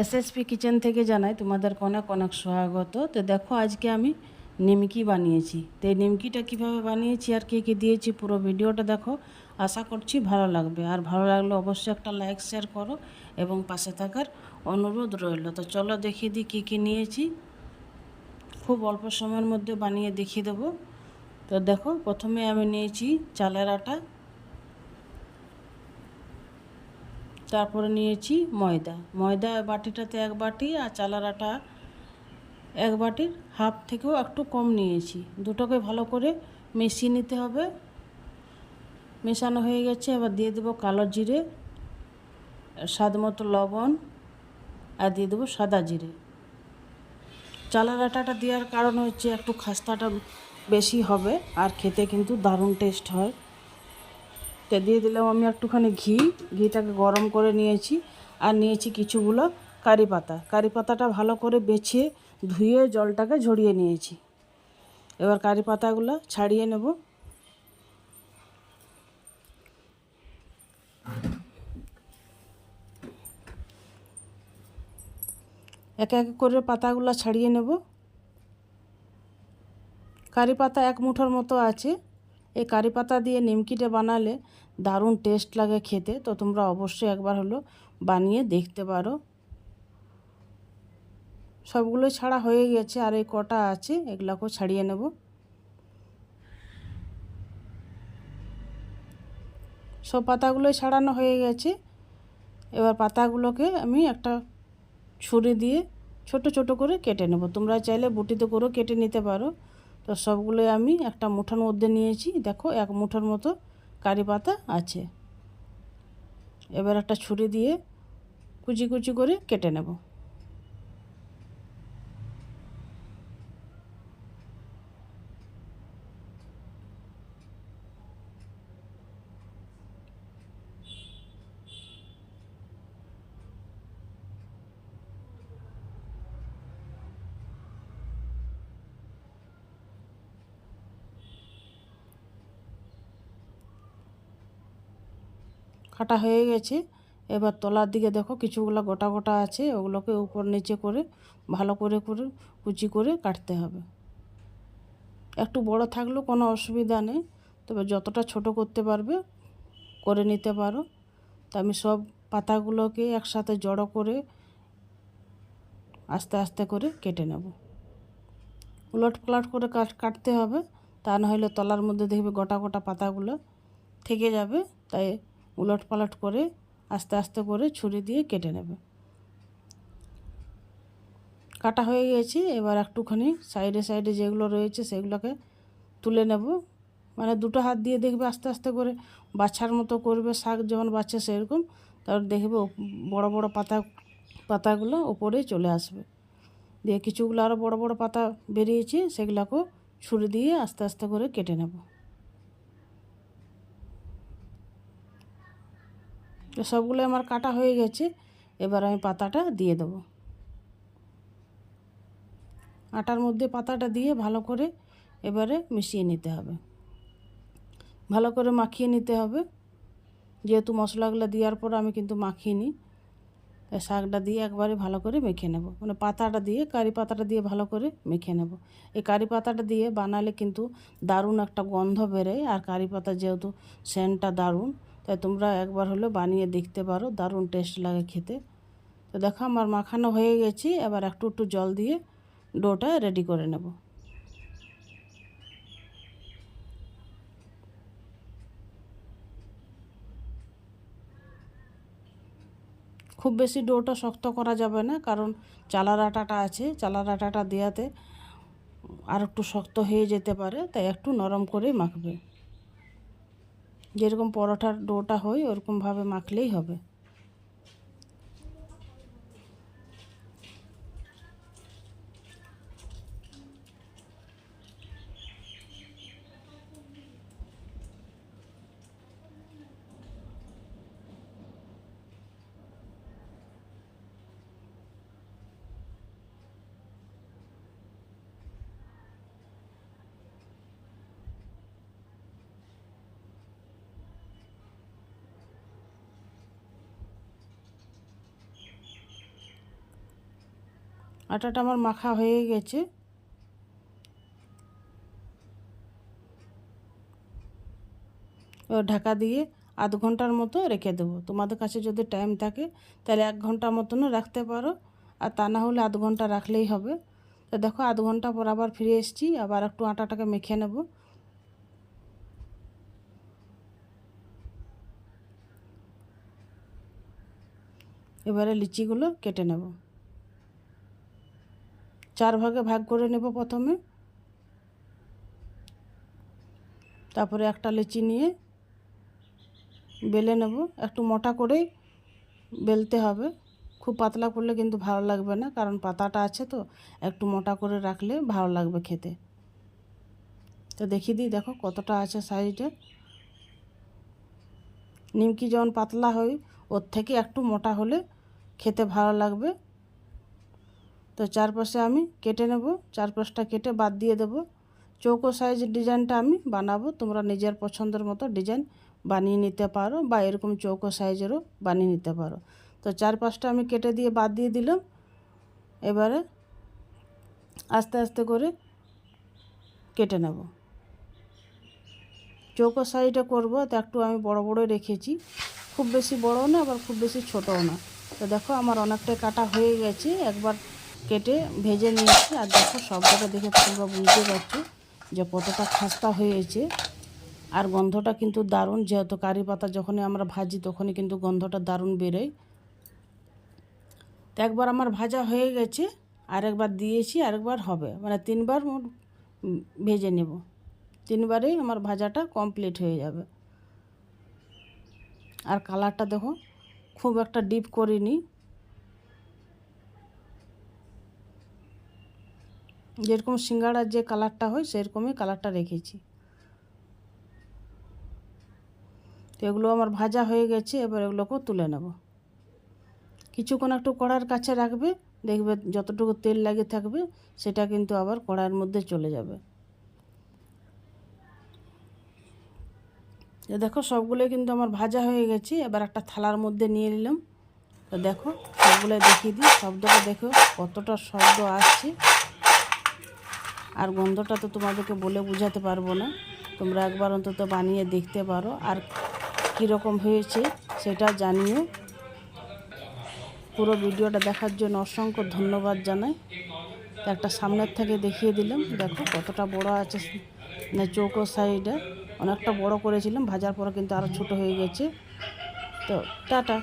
SSP kitchen থেকে জানাই, তোমাদের অনেক অনেক স্বাগত। তো দেখো, আজকে আমি নিমকি বানিয়েছি। তো এই নিমকিটা কীভাবে বানিয়েছি আর কী কী দিয়েছি পুরো ভিডিওটা দেখো। আশা করছি ভালো লাগবে। আর ভালো লাগলে অবশ্যই একটা লাইক, শেয়ার করো এবং পাশে থাকার অনুরোধ রইল। তো চলো দেখিয়ে দিই কী কী নিয়েছি। খুব অল্প সময়ের মধ্যে বানিয়ে দেখিয়ে দেবো। তো দেখো, প্রথমে আমি নিয়েছি চালের আটা। তারপরে নিয়েছি ময়দা। ময়দা বাটিটাতে এক বাটি আর চালার আটা এক বাটির হাফ থেকেও একটু কম নিয়েছি। দুটোকে ভালো করে মিশিয়ে নিতে হবে। মেশানো হয়ে গেছে, এবার দিয়ে দেবো কালো জিরে, স্বাদ মতো লবণ, আর দিয়ে দেবো সাদা জিরে। চালার আটাটা দেওয়ার কারণ হচ্ছে একটু খাস্তাটা বেশি হবে, আর খেতে কিন্তু দারুণ টেস্ট হয়। তো দিয়ে দিলাম আমি একটুখানি ঘি। ঘিটাকে গরম করে নিয়েছি আর নিয়েছি কিছুগুলো কারি পাতা। কারি পাতাটা ভালো করে বেছে ধুয়ে জলটাকে ঝরিয়ে নিয়েছি। এবার কারি পাতাগুলো ছাড়িয়ে নেব। এক এক করে পাতাগুলো ছাড়িয়ে নেব। কারি পাতা এক মুঠোর মতো আছে। এই কারি পাতা দিয়ে নিমকিটা বানালে দারুণ টেস্ট লাগে খেতে। তো তোমরা অবশ্যই একবার হলো বানিয়ে দেখতে পারো। সবগুলো ছাড়া হয়ে গেছে আর এই কটা আছে, এগুলোকেও ছাড়িয়ে নেব। সব পাতাগুলোই ছাড়ানো হয়ে গেছে। এবার পাতাগুলোকে আমি একটা ছুরি দিয়ে ছোট ছোট করে কেটে নেব। তোমরা চাইলে বুটিতে করেও কেটে নিতে পারো। তো সবগুলোই আমি একটা মুঠোর মধ্যে নিয়েছি। দেখো, এক মুঠোর মতো কারি পাতা আছে। এবার একটা ছুরি দিয়ে কুচি কুচি করে কেটে নেব। কাটা হয়ে গেছে। এবার তলার দিকে দেখো কিছুগুলো গোটা গোটা আছে, ওগুলোকে উপর নিচে করে, ভালো করে করে কুচি করে কাটতে হবে। একটু বড় থাকলেও কোনো অসুবিধা নেই, তবে যতটা ছোট করতে পারবে, করে নিতে পারো। তা আমি সব পাতাগুলোকে একসাথে জড়ো করে আস্তে আস্তে করে কেটে নেব। উলট পালট করে কাটতে হবে, তা নাহলে তলার মধ্যে দেখবে গোটা গোটা পাতাগুলো থেকে যাবে, তাই উলট পালট করে আস্তে আস্তে করে ছুরি দিয়ে কেটে নেবে। কাটা হয়ে গেছে, এবার একটুখানি সাইডে সাইডে যেগুলো রয়েছে সেগুলোকে তুলে নেব। মানে দুটো হাত দিয়ে দেখবে আস্তে আস্তে করে বাচ্চার মতো করবে শাক যেমন বাচ্চা সেরকম তারপর দেখবে বড় বড় পাতা, পাতাগুলো ওপরে চলে আসবে। দিয়ে কিছুগুলো আরও বড় বড় পাতা বেরিয়েছে, সেগুলোকেও ছুরি দিয়ে আস্তে আস্তে করে কেটে নেব। তো সবগুলো আমার কাটা হয়ে গেছে। এবার আমি পাতাটা দিয়ে দেবো। আটার মধ্যে পাতাটা দিয়ে ভালো করে এবারে মিশিয়ে নিতে হবে। ভালো করে মাখিয়ে নিতে হবে। যেহেতু মশলাগুলো দেওয়ার পর আমি কিন্তু মাখিয়ে নিই শাকটা দিয়ে একবারে ভালো করে মেখে নেব। মানে পাতাটা দিয়ে, কারি পাতাটা দিয়ে ভালো করে মেখে নেব। এই কারি পাতাটা দিয়ে বানালে কিন্তু দারুণ একটা গন্ধ বেরোয়। আর কারি পাতা যেহেতু সেন্টটা দারুণ তাই তোমরা একবার হলে বানিয়ে দেখতে পারো, দারুণ টেস্ট লাগে খেতে। তো দেখো আমার মাখানো হয়ে গেছি, এবার একটু একটু জল দিয়ে ডোটা রেডি করে নেব। খুব বেশি ডোটা শক্ত করা যাবে না, কারণ চালার আটাটা আছে, চালার আটাটা দেওয়াতে আর একটু শক্ত হয়ে যেতে পারে, তাই একটু নরম করে মাখবে। যেরকম পরোটার ডোটা হয় ওরকমভাবে মাখলেই হবে। আটাটা আমার মাখা হয়ে গেছে। ঢাকা দিয়ে আধ ঘণ্টার মতো রেখে দেবো। তোমাদের কাছে যদি টাইম থাকে, তাহলে এক ঘণ্টা মতনও রাখতে পারো। আর তা না হলে আধ ঘণ্টা রাখলেই হবে। তো দেখো, আধ ঘণ্টা পর আবার ফিরে এসেছি, আবার একটু আটাটাকে মেখে নেব। এবারে লিচিগুলো কেটে নেব। চার ভাগে ভাগ করে নেব প্রথমে। তারপরে একটা লিচি নিয়ে বেলে নেব। একটু মোটা করেই বেলতে হবে। খুব পাতলা করলে কিন্তু ভালো লাগবে না, কারণ পাতাটা আছে তো। একটু মোটা করে রাখলে ভালো লাগবে খেতে। তো দেখিয়ে দিই, দেখো কতটা আছে সাইজে। নিমকি যেমন পাতলা হয়, ওর থেকে একটু মোটা হলে খেতে ভালো লাগবে। তো চারপাশে আমি কেটে নেব, চারপাশটা কেটে বাদ দিয়ে দেব। চৌকো সাইজ ডিজাইনটা আমি বানাবো, তোমরা নিজের পছন্দের মতো ডিজাইন বানিয়ে নিতে পারো বা এরকম চৌকো সাইজেরও বানিয়ে নিতে পারো। তো চারপাশটা আমি কেটে দিয়ে বাদ দিয়ে দিলাম। এবারে আস্তে আস্তে করে কেটে নেব। চৌকো সাইজটা করব, তো একটু আমি বড় বড় রেখেছি। খুব বেশি বড়ও না, আবার খুব বেশি ছোটও না। তো দেখো আমার অনেকটাই কাটা হয়ে গেছে, একবার কেটে ভেজে নিয়েছি আর দেখো সবটা দেখে তোমরা বুঝতে পারছ যে কতটা খাস্তা হয়েছে। আর গন্ধটা কিন্তু দারুণ, যেহেতু কারি পাতা যখনই আমরা ভাজি তখনই কিন্তু গন্ধটা দারুণ বেরোয়। তো একবার আমার ভাজা হয়ে গেছে, আরেকবার দিয়েছি, আরেকবার হবে। মানে তিনবার ভেজে নেব। তিনবারেই আমার ভাজাটা কমপ্লিট হয়ে যাবে। আর কালারটা দেখো, খুব একটা ডিপ করিনি। যেরকম সিঙ্গাড়ার যে কালারটা হয়, সেরকমই কালারটা রেখেছি। তো এগুলো আমার ভাজা হয়ে গেছে, এবার এগুলোকেও তুলে নেব। কিছুক্ষণ একটু কড়ার কাছে রাখবে, দেখবে যতটুকু তেল লাগে থাকবে, সেটা কিন্তু আবার কড়াইয়ের মধ্যে চলে যাবে। দেখো, সবগুলোই কিন্তু আমার ভাজা হয়ে গেছে, এবার একটা থালার মধ্যে নিয়ে নিলাম। তো দেখো সবগুলো দেখিয়ে দিই, শব্দটা দেখো, কতটা শব্দ আসছে। আর গন্ধটা তো তোমাদেরকে বলে বোঝাতে পারব না। তোমরা একবার অন্তত বানিয়ে দেখতে পারো। আর কীরকম হয়েছে সেটা জানিও। পুরো ভিডিওটা দেখার জন্য অসংখ্য ধন্যবাদ জানাই। একটা সামনের থেকে দেখিয়ে দিলাম। দেখো কতটা বড় আছে মানে চৌকো সাইডে অনেকটা বড় করেছিলাম, ভাজার পরে কিন্তু আরও ছোট হয়ে গেছে। তো টাটা।